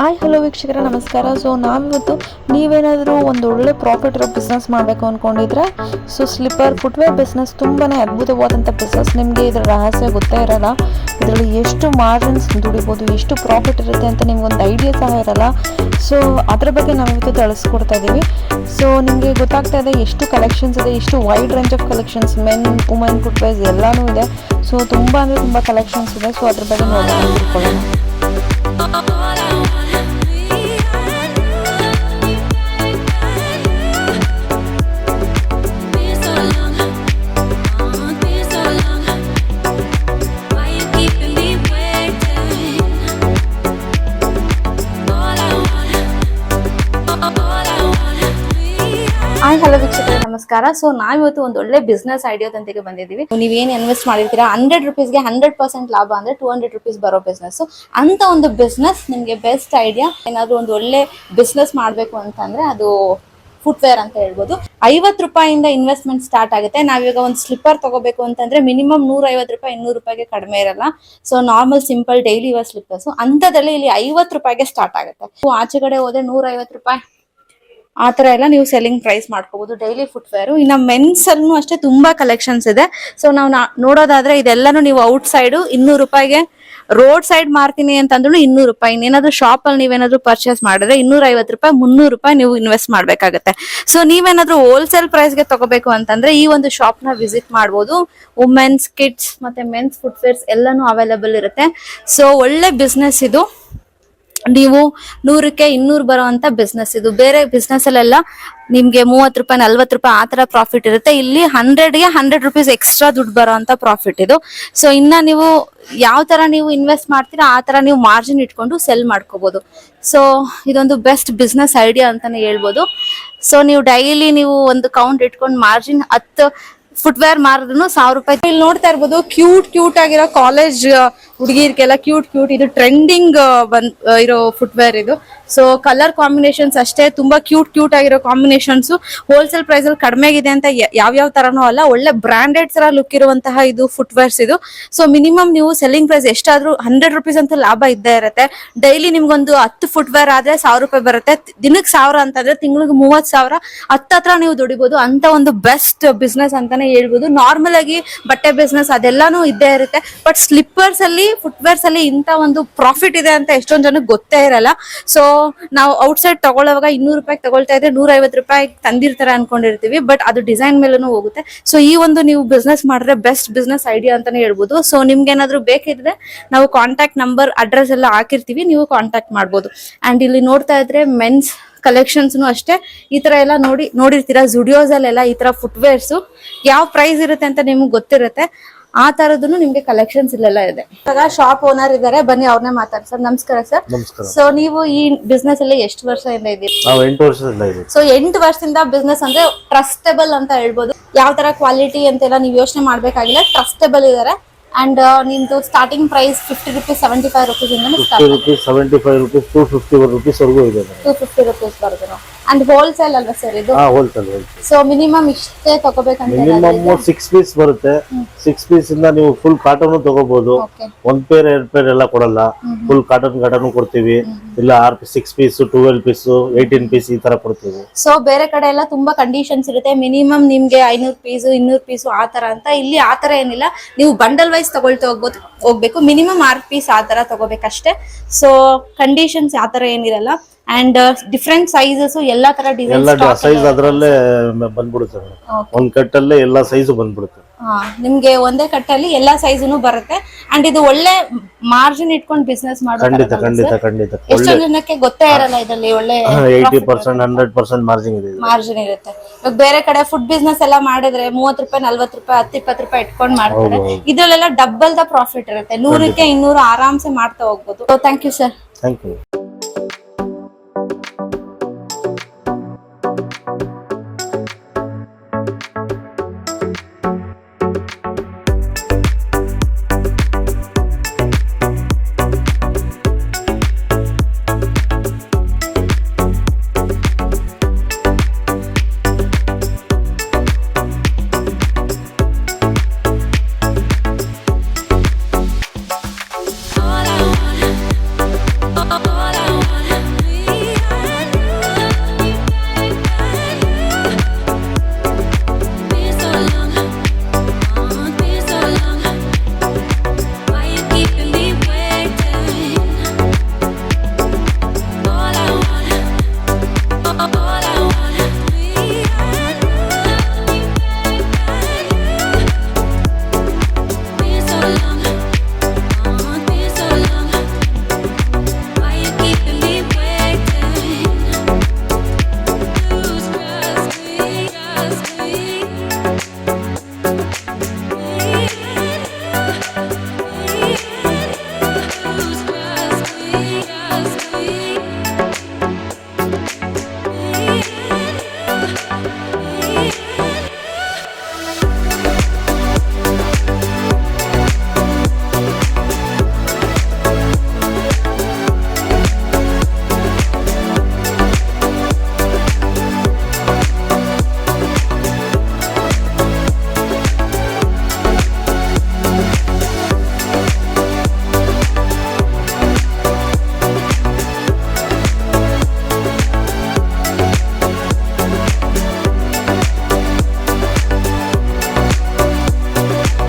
Hi hello ವೀಕ್ಷಕರ, ನಮಸ್ಕಾರ. So ನಾವಿವತ್ತು ನೀವೇನಾದರೂ ಒಂದು ಒಳ್ಳೆ ಪ್ರಾಫಿಟ್ ಇರೋ ಬಿಸ್ನೆಸ್ ಮಾಡಬೇಕು ಅಂದ್ಕೊಂಡಿದ್ರೆ ಸೊ ಸ್ಲಿಪ್ಪರ್ ಫುಟ್ವೇರ್ ಬಿಸ್ನೆಸ್ ತುಂಬಾ ಅದ್ಭುತವಾದಂಥ ಬಿಸ್ನೆಸ್ ನಿಮಗೆ ಇದರ ರಹಸ್ಯ ಗೊತ್ತೇ ಇರಲ್ಲ. ಇದರಲ್ಲಿ ಎಷ್ಟು ಮಾರ್ಜಿನ್ಸ್ ದುಡಿಬೋದು, ಎಷ್ಟು ಪ್ರಾಫಿಟ್ ಇರುತ್ತೆ ಅಂತ ನಿಮ್ಗೊಂದು ಐಡಿಯಾ ಸಹ ಇರಲ್ಲ. ಸೊ ಅದ್ರ ಬಗ್ಗೆ ನಾವಿವತ್ತು ತಿಳಿಸ್ಕೊಡ್ತಾ ಇದ್ದೀವಿ ಸೊ ನಿಮಗೆ ಗೊತ್ತಾಗ್ತಾ ಇದೆ ಎಷ್ಟು ಕಲೆಕ್ಷನ್ಸ್ ಇದೆ, ಎಷ್ಟು wide range of collections men women footwears ಎಲ್ಲಾನು ಇದೆ. ಸೊ ತುಂಬ ಅಂದರೆ ತುಂಬ ಕಲೆಕ್ಷನ್ಸ್ ಇದೆ. ಸೊ ಅದ್ರ ಬಗ್ಗೆ ನೋಡೋಣ ಹಾಯ್, ಹಲೋ ನಮಸ್ಕಾರ. ಸೊ ನಾವಿವತ್ತು ಒಂದು ಒಳ್ಳೆ ಬಿಸ್ನೆಸ್ ಐಡಿಯಾದೊಂದಿಗೆ ಬಂದಿದ್ದೀವಿ. ನೀವೇನು ಇನ್ವೆಸ್ಟ್ ಮಾಡಿರ್ತೀರಾ? ಹಂಡ್ರೆಡ್ ರುಪೀಸ್ಗೆ ಹಂಡ್ರೆಡ್ ಪರ್ಸೆಂಟ್ ಲಾಭ ಅಂದ್ರೆ ಟೂ ಹಂಡ್ರೆಡ್ ರುಪೀಸ್ ಬರೋ ಬಿಸ್ನೆಸ್ ಅಂತ ಒಂದು ಬಿಸ್ನೆಸ್ ನಿಮಗೆ ಬೆಸ್ಟ್ ಐಡಿಯಾ ಏನಾದರೂ ಒಂದು ಒಳ್ಳೆ ಬಿಸ್ನೆಸ್ ಮಾಡಬೇಕು ಅಂತಂದ್ರೆ ಅದು ಫುಟ್ವೇರ್ ಅಂತ ಹೇಳ್ಬೋದು. ಐವತ್ತು ರೂಪಾಯಿಂದ ಇನ್ವೆಸ್ಟ್ಮೆಂಟ್ ಸ್ಟಾರ್ಟ್ ಆಗುತ್ತೆ. ನಾವೀಗ ಒಂದು ಸ್ಲಿಪ್ಪರ್ ತಗೋಬೇಕು ಅಂತಂದ್ರೆ ಮಿನಿಮಮ್ ನೂರ ಐವತ್ತು ರೂಪಾಯಿ, ಇನ್ನೂರು ರೂಪಾಯಿಗೆ ಕಡಿಮೆ ಇರಲ್ಲ. So normal simple daily use slippers ಅಂತದಲ್ಲಿ ಇಲ್ಲಿ ಐವತ್ತು ರೂಪಾಯಿಗೆ ಸ್ಟಾರ್ಟ್ ಆಗುತ್ತೆ. ಆಚೆ ಕಡೆ ಹೋದ್ರೆ ನೂರ ರೂಪಾಯಿ. ಆ ತರ ಎಲ್ಲ ನೀವು ಸೆಲ್ಲಿಂಗ್ ಪ್ರೈಸ್ ಮಾಡ್ಕೋಬಹುದು ಡೈಲಿ ಫುಟ್ವೇರ್ ಇನ್ನ ಮೆನ್ಸ್ ಅನ್ನು ಅಷ್ಟೇ ತುಂಬಾ ಕಲೆಕ್ಷನ್ಸ್ ಇದೆ. ಸೊ ನಾವು ನೋಡೋದಾದ್ರೆ ಇದೆಲ್ಲಾನು ನೀವು ಔಟ್ ಸೈಡ್ ಇನ್ನೂರು ರೂಪಾಯಿಗೆ ರೋಡ್ ಸೈಡ್ ಮಾರ್ತೀನಿ ಅಂತಂದ್ರು ಇನ್ನೂರು ರೂಪಾಯಿ. ಇನ್ನೇನಾದ್ರೂ ಶಾಪ್ ಅಲ್ಲಿ ನೀವೇನಾದ್ರೂ ಪರ್ಚೇಸ್ ಮಾಡಿದ್ರೆ ಇನ್ನೂರ ಐವತ್ತು ರೂಪಾಯಿ, ಮುನ್ನೂರು ರೂಪಾಯಿ ನೀವು ಇನ್ವೆಸ್ಟ್ ಮಾಡ್ಬೇಕಾಗತ್ತೆ. ಸೊ ನೀವೇನಾದ್ರೂ ಹೋಲ್ಸೇಲ್ ಪ್ರೈಸ್ಗೆ ತಗೋಬೇಕು ಅಂತಂದ್ರೆ ಈ ಒಂದು ಶಾಪ್ನ ವಿಸಿಟ್ ಮಾಡಬಹುದು ವುಮೆನ್ಸ್ ಕಿಡ್ಸ್ ಮತ್ತೆ ಮೆನ್ಸ್ ಫುಟ್ವೇರ್ಸ್ ಎಲ್ಲಾನು ಅವೈಲೇಬಲ್ ಇರುತ್ತೆ. ಸೊ ಒಳ್ಳೆ ಬಿಸ್ನೆಸ್ ಇದು. ನೀವು ನೂರಕ್ಕೆ ಇನ್ನೂರು ಬರುವಂತ ಬಿಸ್ನೆಸ್ ಇದು ಬೇರೆ ಬಿಸ್ನೆಸ್ ಅಲ್ಲೆಲ್ಲ ನಿಮ್ಗೆ ಮೂವತ್ ರೂಪಾಯಿ ನಲ್ವತ್ ರೂಪಾಯಿ ಆ ತರ ಪ್ರಾಫಿಟ್ ಇರುತ್ತೆ. ಇಲ್ಲಿ ಹಂಡ್ರೆಡ್ಗೆ ಹಂಡ್ರೆಡ್ ರುಪೀಸ್ ಎಕ್ಸ್ಟ್ರಾ ದುಡ್ಡು ಬರುವಂತ ಪ್ರಾಫಿಟ್ ಇದು. ಸೊ ಇನ್ನ ನೀವು ಯಾವ ತರ ನೀವು ಇನ್ವೆಸ್ಟ್ ಮಾಡ್ತೀರಾ, ಆ ತರ ನೀವು ಮಾರ್ಜಿನ್ ಇಟ್ಕೊಂಡು ಸೆಲ್ ಮಾಡ್ಕೋಬಹುದು ಸೊ ಇದೊಂದು ಬೆಸ್ಟ್ ಬಿಸ್ನೆಸ್ ಐಡಿಯಾ ಅಂತಾನೆ ಹೇಳ್ಬೋದು. ಸೊ ನೀವು ಡೈಲಿ ನೀವು ಒಂದು ಕೌಂಟ್ ಇಟ್ಕೊಂಡು ಮಾರ್ಜಿನ್ ಹತ್ತು ಫುಟ್ವೇರ್ ಮಾರಿದ್ರು ಸಾವಿರ ರೂಪಾಯಿ. ಇಲ್ಲಿ ನೋಡ್ತಾ ಇರ್ಬೋದು ಕ್ಯೂಟ್ ಕ್ಯೂಟ್ ಆಗಿರೋ ಕಾಲೇಜ್ ಹುಡುಗಿರ್ಗೆಲ್ಲ ಕ್ಯೂಟ್ ಕ್ಯೂಟ್ ಇದು ಟ್ರೆಂಡಿಂಗ್ ಬಂದ್ ಇರೋ ಫುಟ್ವೇರ್ ಇದು. ಸೊ ಕಲರ್ ಕಾಂಬಿನೇಷನ್ಸ್ ಅಷ್ಟೇ. ತುಂಬಾ ಕ್ಯೂಟ್ ಕ್ಯೂಟ್ ಆಗಿರೋ ಕಾಂಬಿನೇಷನ್ಸ್ ಹೋಲ್ಸೇಲ್ ಪ್ರೈಸ್ ಅಲ್ಲಿ ಕಡಿಮೆ ಇದೆ ಅಂತ ಯಾವ ಯಾವ ತರನೂ ಅಲ್ಲ. ಒಳ್ಳೆ ಬ್ರಾಂಡೆಡ್ ತರ ಲುಕ್ ಇರುವಂತಹ ಇದು ಫುಟ್ವೇರ್ಸ್ ಇದು. ಸೊ ಮಿನಿಮಮ್ ನೀವು ಸೆಲ್ಲಿಂಗ್ ಪ್ರೈಸ್ ಎಷ್ಟಾದ್ರೂ ಹಂಡ್ರೆಡ್ ರುಪೀಸ್ ಅಂತ ಲಾಭ ಇದ್ದೇ ಇರುತ್ತೆ. ಡೈಲಿ ನಿಮ್ಗೊಂದು ಹತ್ತು ಫುಟ್ವೇರ್ ಆದ್ರೆ ಸಾವಿರ ರೂಪಾಯಿ ಬರುತ್ತೆ. ದಿನಕ್ಕೆ ಸಾವಿರ ಅಂತಂದ್ರೆ ತಿಂಗಳಿಗೆ ಮೂವತ್ ಸಾವಿರ. ಹತ್ತತ್ರ ನೀವು ದುಡಿಬಹುದು ಅಂತ ಒಂದು ಬೆಸ್ಟ್ ಬಿಸ್ನೆಸ್ ಅಂತಾನೆ ಹೇಳ್ಬೋದು. ನಾರ್ಮಲ್ ಆಗಿ ಬಟ್ಟೆ ಬಿಸ್ನೆಸ್ ಅದೆಲ್ಲಾನು ಇದ್ದೇ ಇರುತ್ತೆ. ಬಟ್ ಸ್ಲಿಪ್ಪರ್ಸ್ ಅಲ್ಲಿ ಫುಟ್ವೇರ್ಸ್ ಅಲ್ಲಿ ಇಂತ ಒಂದು ಪ್ರಾಫಿಟ್ ಇದೆ ಅಂತ ಎಷ್ಟೊಂದ್ ಜನಕ್ಕೆ ಗೊತ್ತೇ ಇರಲ್ಲ. ಸೊ ನಾವು ಔಟ್ ಸೈಡ್ ತಗೊಳ್ಳೋವಾಗ ಇನ್ನೂರು ರೂಪಾಯಿ ತಗೊಳ್ತಾ ಇದ್ರೆ ನೂರ ಐವತ್ತು ರೂಪಾಯಿ ತಂದಿರ್ತಾರೆ ಅನ್ಕೊಂಡಿರ್ತೀವಿ. ಬಟ್ ಅದು ಡಿಸೈನ್ ಮೇಲೂ ಹೋಗುತ್ತೆ. ಸೊ ಈ ಒಂದು ನೀವು ಬಿಸ್ನೆಸ್ ಮಾಡಿದ್ರೆ ಬೆಸ್ಟ್ ಬಿಸ್ನೆಸ್ ಐಡಿಯಾ ಅಂತಾನೆ ಹೇಳ್ಬೋದು. ಸೊ ನಿಮ್ಗೆ ಏನಾದ್ರು ಬೇಕಿದ್ರೆ ನಾವು ಕಾಂಟ್ಯಾಕ್ಟ್ ನಂಬರ್ ಅಡ್ರೆಸ್ ಎಲ್ಲ ಹಾಕಿರ್ತೀವಿ. ನೀವು ಕಾಂಟ್ಯಾಕ್ಟ್ ಮಾಡ್ಬೋದು. ಅಂಡ್ ಇಲ್ಲಿ ನೋಡ್ತಾ ಇದ್ರೆ ಮೆನ್ಸ್ ಕಲೆಕ್ಷನ್ಸ್ನು ಅಷ್ಟೇ. ಈ ತರ ಎಲ್ಲ ನೋಡಿ, ನೋಡಿರ್ತೀರಾ? ಜುಡಿಯೋಸ್ ಅಲ್ಲೆಲ್ಲ ಈ ತರ ಫುಟ್ವೇರ್ಸ್ ಯಾವ ಪ್ರೈಸ್ ಇರುತ್ತೆ ಅಂತ ನಿಮ್ಗೆ ಗೊತ್ತಿರುತ್ತೆ. ಆ ತರದನು ನಿಮ್ಗೆ ಕಲೆಕ್ಷನ್ಸ್ ಇಲ್ಲೆಲ್ಲ ಇದೆ. ಇವಾಗ ಶಾಪ್ ಓನರ್ ಇದಾರೆ ಬನ್ನಿ ಅವ್ರನ್ನೇ ಮಾತಾಡಿ ಸರ್ ನಮಸ್ಕಾರ ಸರ್. ನಮಸ್ಕಾರ. ಸೊ ನೀವು ಈ ಬಿಸ್ನೆಸ್ ಅಲ್ಲಿ ಎಷ್ಟು ವರ್ಷದಿಂದ ಇದ್ದೀರಿ? ನಾವು ಎಂಟು ವರ್ಷದಿಂದ ಇದೆ ಸೊ ಎಂಟು ವರ್ಷದಿಂದ ಬಿಸ್ನೆಸ್ ಅಂದ್ರೆ ಟ್ರಸ್ಟೇಬಲ್ ಅಂತ ಹೇಳ್ಬೋದು. ಯಾವ ತರ ಕ್ವಾಲಿಟಿ ಅಂತೆಲ್ಲ ನೀವು ಯೋಚನೆ ಮಾಡ್ಬೇಕಾಗಿಲ್ಲ ಟ್ರಸ್ಟೇಬಲ್ ಇದಾರೆ. ಅಂಡ್ ನಿಮ್ದು starting price fifty rupees seventy five rupees ಇಂದ fifty rupees seventy five rupees two fifty one rupees ವರೆಗೂ ಇದೆ ಟೂ ಫಿಫ್ಟಿ ರುಪೀಸ್ ಬರುತ್ತೆ ಅಂಡ್ ಹೋಲ್ಸೇಲ್ ಅಲ್ವಾ ಸರ್ ಇದು? ಹೋಲ್ಸೇಲ್ ಸೊ ಮಿನಿಮಮ್ ಇಷ್ಟೇ ತಗೋಬೇಕಂತ ಮಿನಿಮಮ್ ಸಿಕ್ಸ್ ಪೀಸ್ ಬರುತ್ತೆ. ಸಿಕ್ಸ್ ಪೀಸ್ ಇಂದ ನೀವು ಫುಲ್ ಕಾಟನ್ ತಗೋಬಹುದು ಒಂದ್ ಪೇರ್ ಎರಡ್ ಪೇರ್ ಎಲ್ಲ ಕೊಡಲ್ಲ. ಫುಲ್ ಕಾಟನ್ ಕಾಟನ್ ಕೊಡ್ತೀವಿ. ಇಲ್ಲ or six piece twelve piece eighteen piece ಈ ತರ ಕೊಡ್ತೀವಿ. ಸೊ ಬೇರೆ ಕಡೆ ಎಲ್ಲ ತುಂಬಾ ಕಂಡೀಷನ್ಸ್ ಇರುತ್ತೆ. ಮಿನಿಮಮ್ ನಿಮ್ಗೆ ಐನೂರು ಪೀಸ್ ಇನ್ನೂರು ಪೀಸ್ ಆ ತರ ಅಂತ. ಇಲ್ಲಿ ಆ ತರ ಏನಿಲ್ಲ. ನೀವು ಬಂಡಲ್ ವೈಸ್ ತಗೊಳ್ತಾ ಹೋಗ್ಬೋದು ಹೋಗ್ಬೇಕು. ಮಿನಿಮಮ್ ಆರ್ ಪೀಸ್ ಆ ತರ ತಗೋಬೇಕಷ್ಟೇ. ಸೊ ಕಂಡೀಷನ್ಸ್ ಆ ತರ ಏನಿರಲ್ಲ. ಅಂಡ್ ಡಿಫ್ರೆಂಟ್ ಸೈಜಸ್ ಎಲ್ಲಾ ತರ ಎಲ್ಲ ಡಿಸೈನ್ ಸೈಜ್ ಅದರಲ್ಲೇ ಬಂದ್ಬಿಡುತ್ತೆ. ಒಂದ್ ಕಟ್ಟಲ್ಲೇ ಎಲ್ಲಾ ಸೈಜ್ ಬಂದ್ಬಿಡುತ್ತೆ. ನಿಮ್ಗೆ ಒಂದೇ ಕಟ್ಟಲ್ಲಿ ಎಲ್ಲಾ ಸೈಜುನು ಬರುತ್ತೆ. ಅಂಡ್ ಇದು ಒಳ್ಳೆ ಮಾರ್ಜಿನ್ ಇಟ್ಕೊಂಡು ಬಿಸ್ನೆಸ್ ಖಂಡಿತ ಖಂಡಿತ ಖಂಡಿತ. ಎಷ್ಟೊಂದ್ ಜನಕ್ಕೆ ಗೊತ್ತೇ ಇರಲ್ಲ ಇದರಲ್ಲಿ ಒಳ್ಳೆ eighty percent hundred percent margin ಇದೆ ಇದು. ಮಾರ್ಜಿನ್ ಇರುತ್ತೆ. ಇವಾಗ ಬೇರೆ ಕಡೆ ಫುಡ್ ಬಿಸ್ನೆಸ್ ಎಲ್ಲ ಮಾಡಿದ್ರೆ ಮೂವತ್ ರೂಪಾಯಿ ನಲ್ವತ್ ರೂಪಾಯಿ ಹತ್ತು ಇಪ್ಪತ್ತು ರೂಪಾಯಿ ಇಟ್ಕೊಂಡ್ ಮಾಡ್ತಾರೆ. ಇದ್ರಲ್ಲೆಲ್ಲ ಡಬಲ್ ದ ಪ್ರಾಫಿಟ್ ಇರುತ್ತೆ. ನೂರಕ್ಕೆ ಇನ್ನೂರು ಆರಾಮ್ಸೆ ಮಾಡ್ತಾ ಹೋಗ್ಬೋದು. Thank you sir thank you